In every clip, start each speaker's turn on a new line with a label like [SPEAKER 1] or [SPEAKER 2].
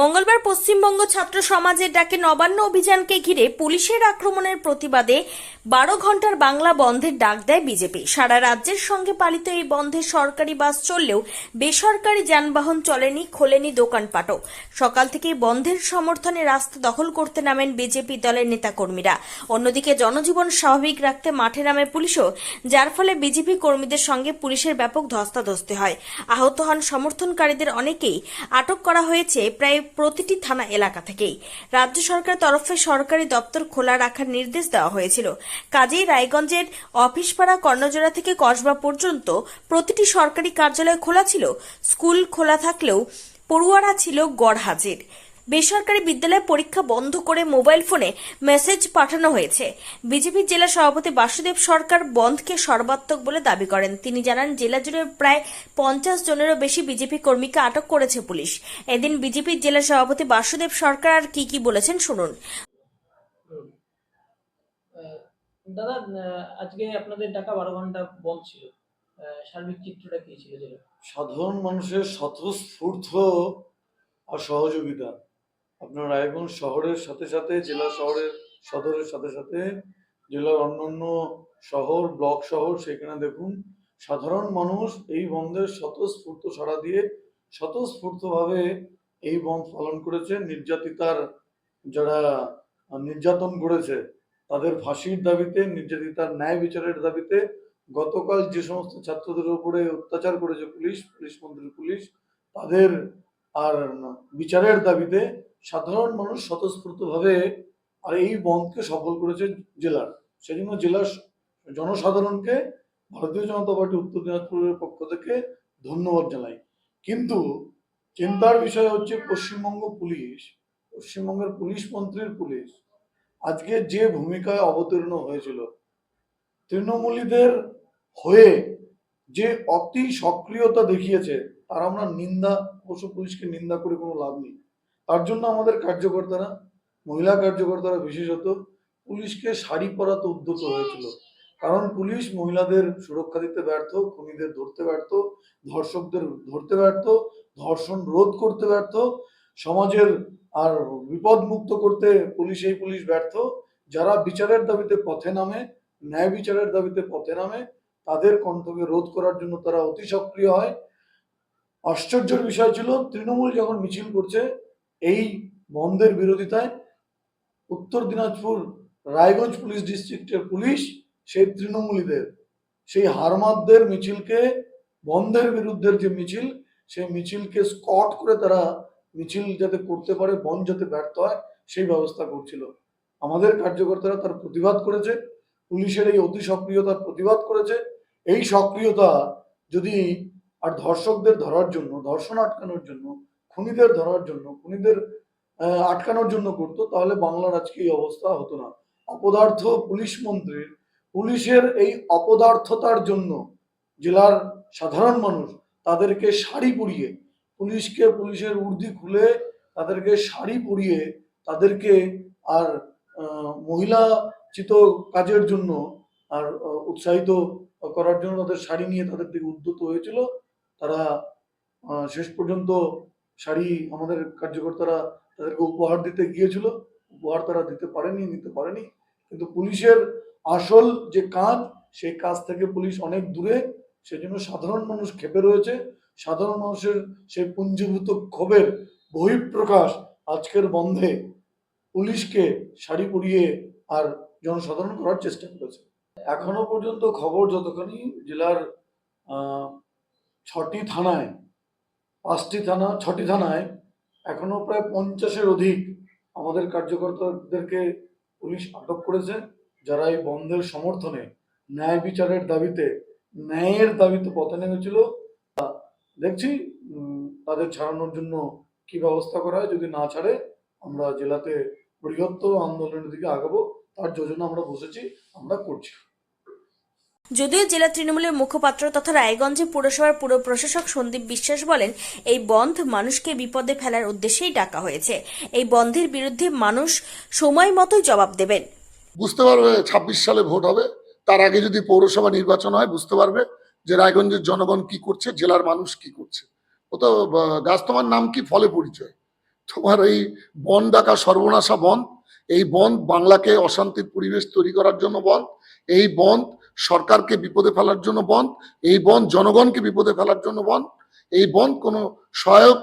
[SPEAKER 1] মঙ্গলবার পশ্চিমবঙ্গ ছাত্র সমাজের ডাকে নবান্ন অভিযানকে ঘিরে পুলিশের আক্রমণের প্রতিবাদে বারো ঘণ্টার বাংলা বন্ধের ডাক দেয় বিজেপি। সারা রাজ্যের সঙ্গে পালিত এই বন্ধে সরকারি বাস চললেও বেসরকারি যানবাহন চলেনি, খোলেনি দোকানপাটও। সকাল থেকেই বন্ধের সমর্থনে রাস্তা দখল করতে নামেন বিজেপি দলের নেতাকর্মীরা। অন্যদিকে জনজীবন স্বাভাবিক রাখতে মাঠে নামে পুলিশও, যার ফলে বিজেপি কর্মীদের সঙ্গে পুলিশের ব্যাপক ধস্তাধস্তি হয়। আহত হন সমর্থনকারীদের অনেকেই। আটক করা হয়েছে প্রায় প্রতিটি থানা এলাকা থেকেই। রাজ্য সরকারের তরফে সরকারি দপ্তর খোলা রাখার নির্দেশ দেওয়া হয়েছিল। কাজেই রায়গঞ্জের অফিসপাড়া কর্ণজোড়া থেকে কসবা পর্যন্ত প্রতিটি সরকারি কার্যালয় খোলা ছিল। স্কুল খোলা থাকলেও পড়ুয়ারা ছিল গড় হাজির। বেসরকারি বিদ্যালয়ে পরীক্ষা বন্ধ করে মোবাইল ফোনে মেসেজ পাঠানো হয়েছে। বিজেপির জেলা সভাপতি বাসুদেব সরকার বন্ধকে সর্বাত্মক বলে দাবি করেন। তিনি জানান জেলা জুড়ে প্রায় পঞ্চাশ জনেরও বেশি বিজেপি কর্মীকে আটক করেছে পুলিশ। এদিন বিজেপির জেলা সভাপতি বাসুদেব সরকার আর কি কি বলেছেন শুনুন।
[SPEAKER 2] দাদা আজকে আপনাদের ডাকা বারো ঘণ্টা বন্ধ ছিল। সার্বিক চিত্রটা কি ছিল?
[SPEAKER 3] সাধারণ মানুষের স্বতঃস্ফূর্ত আর সহযোগিতা আপনার রায়গঞ্জ শহরের সাথে সাথে, জেলা শহরের, সদরের সাথে সাথে, জেলার অন্যান্য শহর, ব্লক শহর, সেখানে দেখুন, সাধারণ মানুষ এই বন্ধের স্বতঃস্ফূর্ত সাড়া দিয়ে স্বতঃস্ফূর্তভাবে এই বন্ধ পালন করেছে। নির্যাতিতার যারা নির্যাতন করেছে, তাদের ফাঁসির দাবিতে, নির্যাতিতার ন্যায় বিচারের দাবিতে গতকাল যে সমস্ত ছাত্রদের উপরে অত্যাচার করেছে পুলিশ পুলিশ মন্ত্রী, পুলিশ, তাদের আর বিচারের দাবিতে সাধারণ মানুষ স্বতঃস্ফূর্তভাবে আর এই বন্ধকে সফল করেছে জেলার। সেজন্য জেলার জনসাধারণকে, ভারতীয় জনতা পার্টি উত্তর দিনাজপুরের পক্ষ থেকে ধন্যবাদ জানাই। কিন্তু চিন্তার বিষয় হচ্ছে পশ্চিমবঙ্গ পুলিশ, পশ্চিমবঙ্গের পুলিশ মন্ত্রীর পুলিশ আজকে যে ভূমিকায় অবতীর্ণ হয়েছিল, তৃণমূলীদের হয়ে যে অতি সক্রিয়তা দেখিয়েছে, তার আমরা নিন্দা অবশ্য পুলিশকে নিন্দা করে কোনো লাভ নেই। তার জন্য আমাদের কার্যকর্তারা, মহিলা কার্যকর্তারা বিশেষত, পুলিশকে শাড়ি পরাতে উদ্যত হয়েছিল। কারণ পুলিশ মহিলাদের সুরক্ষা দিতে ব্যর্থ, খুনিদের ধরতে ব্যর্থ, ধর্ষকদের ধরতে ব্যর্থ, ধর্ষণ রোধ করতে ব্যর্থ, সমাজের আর বিপদ মুক্ত করতে পুলিশ, এই পুলিশ ব্যর্থ। যারা বিচারের দাবিতে পথে নামে, ন্যায় বিচারের দাবিতে পথে নামে, তাদের কণ্ঠকে রোধ করার জন্য তারা অতি সক্রিয় হয়। আশ্চর্যের বিষয় ছিল, তৃণমূল যখন মিছিল করছে, এই বন্ধের বিরোধিতায় উত্তর দিনাজপুর রায়গঞ্জ পুলিশ ডিস্ট্রিক্টের পুলিশ সেই তৃণমূলীদের, সেই হারমাদদের মিছিলকে, বন্ধের বিরুদ্ধের যে মিছিল, সেই মিছিলকে স্কট করে তারা মিছিল যাতে করতে পারে, বন্ধ যাতে ব্যর্থ হয়, সেই ব্যবস্থা করছিল। আমাদের কার্যকর্তারা তার প্রতিবাদ করেছে, পুলিশের এই অতি সক্রিয়তার প্রতিবাদ করেছে। এই সক্রিয়তা যদি আর ধর্ষকদের ধরার জন্য, ধর্ষণ আটকানোর জন্য, খুনিদের ধরার জন্য, খুনিদের আটকানোর জন্য করতো, তাহলে বাংলার আজকে এই অবস্থা হতো না। অপদার্থ পুলিশ মন্ত্রীর পুলিশের এই অপদার্থতার জন্য জেলার সাধারণ মানুষ তাদেরকে শাড়ি পরিয়ে, পুলিশকে পুলিশের উর্দি খুলে তাদেরকে শাড়ি পরিয়ে তাদেরকে আর মহিলা চিত কাজের জন্য আর উৎসাহিত করার জন্য তাদের শাড়ি নিয়ে তাদের দিকে উদ্যত হয়েছিল। তারা শেষ পর্যন্ত শাড়ি আমাদের কার্যকর্তারা তাদেরকে উপহার দিতে গিয়েছিল। উপহার তারা দিতে পারেনি, নিতে পারেনি। কিন্তু পুলিশের আসল যে কাজ, সেই কাজ থেকে পুলিশ অনেক দূরে। সেজন্য সাধারণ মানুষ ক্ষেপে রয়েছে। সাধারণ মানুষের সেই পুঞ্জীভূত ক্ষোভের বহিঃপ্রকাশ আজকের বন্ধে পুলিশকে শাড়ি পরিয়ে আর জনসাধারণ করার চেষ্টা করেছে। এখনও পর্যন্ত খবর যতখানি জেলার ছটি থানায়, পাঁচটি থানা, ছটি থানায়, এখনও প্রায় পঞ্চাশের অধিক আমাদের কার্যকর্তাদেরকে পুলিশ আটক করেছে, যারা এই বন্ধের সমর্থনে ন্যায় বিচারের দাবিতে, ন্যায়ের দাবিতে পথে নেমেছিল। দেখছি তাদের ছাড়ানোর জন্য কি ব্যবস্থা করা হয় যদি না ছাড়ে, আমরা জেলাতে বৃহত্তর আন্দোলনের দিকে আগাবো, তার যোজনা আমরা বসেছি, আমরা করছি।
[SPEAKER 1] যদিও জেলা তৃণমূলের মুখপাত্র তথা রায়গঞ্জে পুরসভার পুর প্রশাসক সন্দীপ বিশ্বাস বলেন, এই বন্ধ মানুষকে বিপদে ফেলার উদ্দেশ্যেই ডাকা হয়েছে। এই বন্ধের বিরুদ্ধে মানুষ সময় মতোই জবাব দেবেন।
[SPEAKER 4] বুঝতে পারবে ছাব্বিশ সালে ভোট হবে। তার আগে যদি পৌরসভা নির্বাচন হয়, বুঝতে পারবে যে রায়গঞ্জের জনগণ কি করছে, জেলার মানুষ কি করছে। ও তো গাছ তোমার নাম কি? ফলে পরিচয়। তোমার এই বন ডাকা সর্বনাশা বন, এই বন বাংলাকে অশান্তির পরিবেশ তৈরি করার জন্য বন, এই বন সরকারকে বিপদে ফেলার জন্য বন এই বন জনগণকে বিপদে ফেলার জন্য বন এই বন কোনো সহায়ক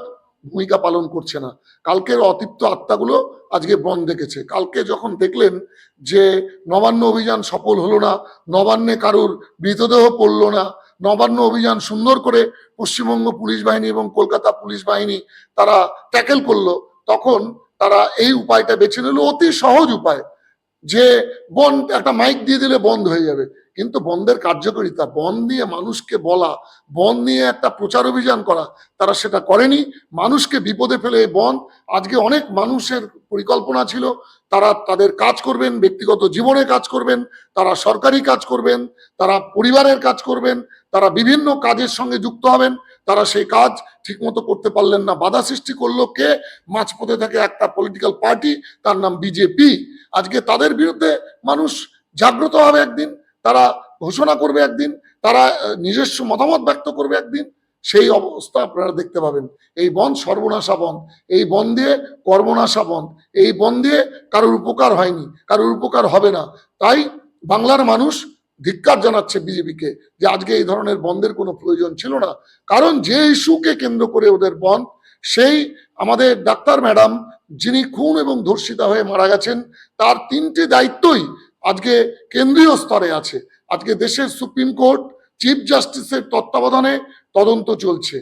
[SPEAKER 4] ভূমিকা পালন করছে না। কালকের অতৃপ্ত আত্মাগুলো আজকে বন দেখেছে। কালকে যখন দেখলেন যে নবান্ন অভিযান সফল হলো না, নবান্নে কারুর মৃতদেহ পড়ল না, নবান্ন অভিযান সুন্দর করে পশ্চিমবঙ্গ পুলিশ বাহিনী এবং কলকাতা পুলিশ বাহিনী তারা ট্যাকেল করল, তখন তারা এই উপায়টা বেছে নিল। অতি সহজ উপায় যে বন একটা মাইক দিয়ে দিলে বন্ধ হয়ে যাবে। কিন্তু বন্ধের কার্যকারিতা বন্ধ নিয়ে মানুষকে বলা বন্ধ নিয়ে একটা প্রচার অভিযান করা, তারা সেটা করেনি। মানুষকে বিপদে ফেলে বন্ধ আজকে অনেক মানুষের পরিকল্পনা ছিল, তারা তাদের কাজ করবেন, ব্যক্তিগত জীবনে কাজ করবেন, তারা সরকারি কাজ করবেন, তারা পরিবারের কাজ করবেন, তারা বিভিন্ন কাজের সঙ্গে যুক্ত হবেন, তারা সেই কাজ ঠিকমতো করতে পারলেন না। বাধা সৃষ্টি করল কে? মাঝপথে থাকে একটা পলিটিক্যাল পার্টি তার নাম বিজেপি আজকে তাদের বিরুদ্ধে মানুষ জাগ্রত হবে একদিন। তারা ঘোষণা করবে একদিন, তারা নিজস্ব মতামত ব্যক্ত করবে একদিন, সেই অবস্থা আপনারা দেখতে পাবেন। এই বন সর্বনাশা বন, এই বন দিয়ে কর্মনাশা বন, এই বন দিয়ে কারোর উপকার হয়নি, কারোর উপকার হবে না। তাই বাংলার মানুষ ধিক্কার জানাচ্ছে বিজেপিকে যে আজকে এই ধরনের বন্ধের কোনো প্রয়োজন ছিল না। কারণ যে ইস্যুকে কেন্দ্র করে ওদের বন্ধ সেই আমাদের ডাক্তার ম্যাডাম যিনি খুন এবং ধর্ষিতা হয়ে মারা গেছেন, তার তিনটি দায়িত্বই আজকে কেন্দ্রীয় স্তরে আছে। আজকে দেশের সুপ্রিম কোর্ট, চিফ জাস্টিসের তত্ত্বাবধানে তদন্ত চলছে।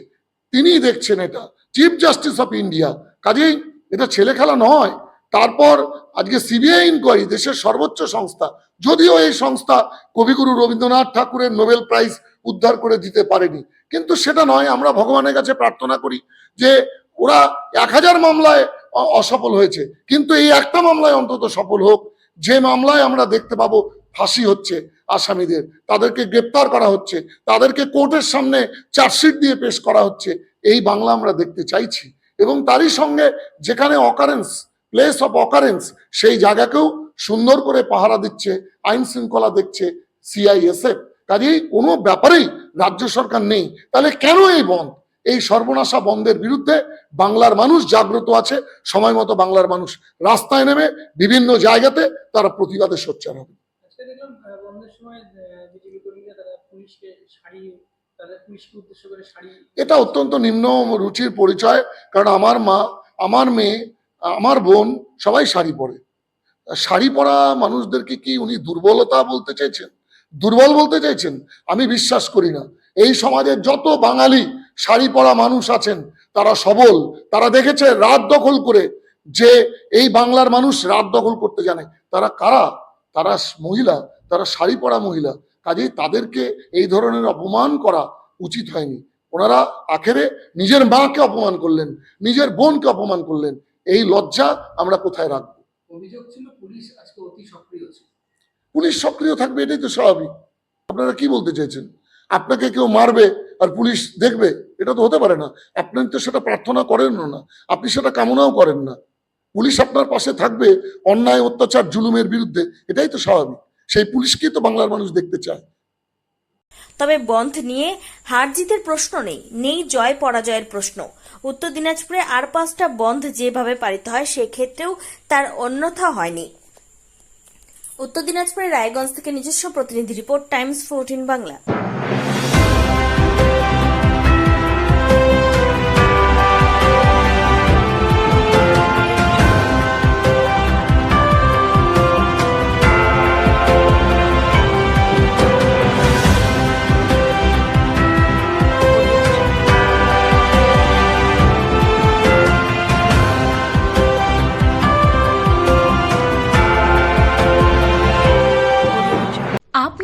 [SPEAKER 4] তিনিই দেখছেন এটা, চিফ জাস্টিস অফ ইন্ডিয়া। কাজেই এটা ছেলে খেলা নয়। তারপর আজকে সিবিআই ইনকোয়ারি দেশের সর্বোচ্চ সংস্থা। যদিও এই সংস্থা কবিগুরু রবীন্দ্রনাথ ঠাকুরের নোবেল প্রাইজ উদ্ধার করে দিতে পারেনি। কিন্তু সেটা নয়, আমরা ভগবানের কাছে প্রার্থনা করি যে ওরা এক হাজার মামলায় অসফল হয়েছে। কিন্তু এই একটা মামলায় অন্তত সফল হোক। যে মামলায় আমরা দেখতে পাবো ফাঁসি হচ্ছে আসামিদের, তাদেরকে গ্রেপ্তার করা হচ্ছে, তাদেরকে কোর্টের সামনে চার্জশিট দিয়ে পেশ করা হচ্ছে, এই বাংলা আমরা দেখতে চাইছি। এবং তারই সঙ্গে যেখানে অকারেন্স প্লেস অফ অকারেন্স সেই জায়গাকেও সুন্দর করে পাহারা দিচ্ছে, আইন শৃঙ্খলা দেখছে সিআইএসএফ কাজেই কোনো ব্যাপারেই রাজ্য সরকার নেই। তাহলে কেন এই বন্ধ? এই সর্বনাশা বন্ধের বিরুদ্ধে বাংলার মানুষ জাগ্রত আছে সময় মতো বাংলার মানুষ রাস্তায় নেমে বিভিন্ন জায়গাতে তারা প্রতিবাদে সোচ্চার হবে। এটা অত্যন্ত নিম্ন রুচির পরিচয় কারণ আমার মা আমার মেয়ে আমার বোন সবাই শাড়ি পরে। শাড়ি পরা মানুষদেরকে কি উনি দুর্বলতা বলতে চাইছেন? দুর্বল বলতে চাইছেন? আমি বিশ্বাস করি না। এই সমাজের যত বাঙালি শাড়ি পরা মানুষ আছেন তারা সবল। তারা দেখেছে রাত দখল করে যে এই বাংলার মানুষ রাত দখল করতে জানে। তারা কারা? তারা মহিলা তারা শাড়ি পরা মহিলা। কাজেই তাদেরকে এই ধরনের অপমান করা উচিত হয়নি। ওনারা আখেরে নিজের মাকে অপমান করলেন নিজের বোনকে অপমান করলেন। এই লজ্জা আমরা কোথায় রাখব?
[SPEAKER 2] অভিযোগ ছিল পুলিশ আজকে অতি সক্রিয় ছিল।
[SPEAKER 4] পুলিশ সক্রিয় থাকবে এটাই তো স্বাভাবিক। আপনারা কি বলতে চাইছেন? আপনাকে কেউ মারবে? আর পুলিশ দেখবে, এটা তো হতে পারে না। আপনি তো সেটা প্রার্থনা করেন না, আপনি সেটা কামনাও করেন না। পুলিশ আপনার পাশে থাকবে, অন্যায়, অত্যাচার, জুলুমের বিরুদ্ধে, এটাই তো স্বাভাবিক। সেই পুলিশকেই তো বাংলার মানুষ দেখতে চায়।
[SPEAKER 1] তবে বন্ধ নিয়ে হার জিতের প্রশ্ন নেই নেই জয় পরাজয়ের প্রশ্ন। উত্তর দিনাজপুরে আর পাঁচটা বন্ধ যেভাবে পালিত হয়, সেক্ষেত্রেও তার অন্যথা হয়নি। উত্তর দিনাজপুরের রায়গঞ্জ থেকে নিজস্ব প্রতিনিধি রিপোর্ট, টাইমস ফোরটিন বাংলা।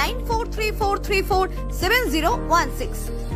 [SPEAKER 5] 9434347016.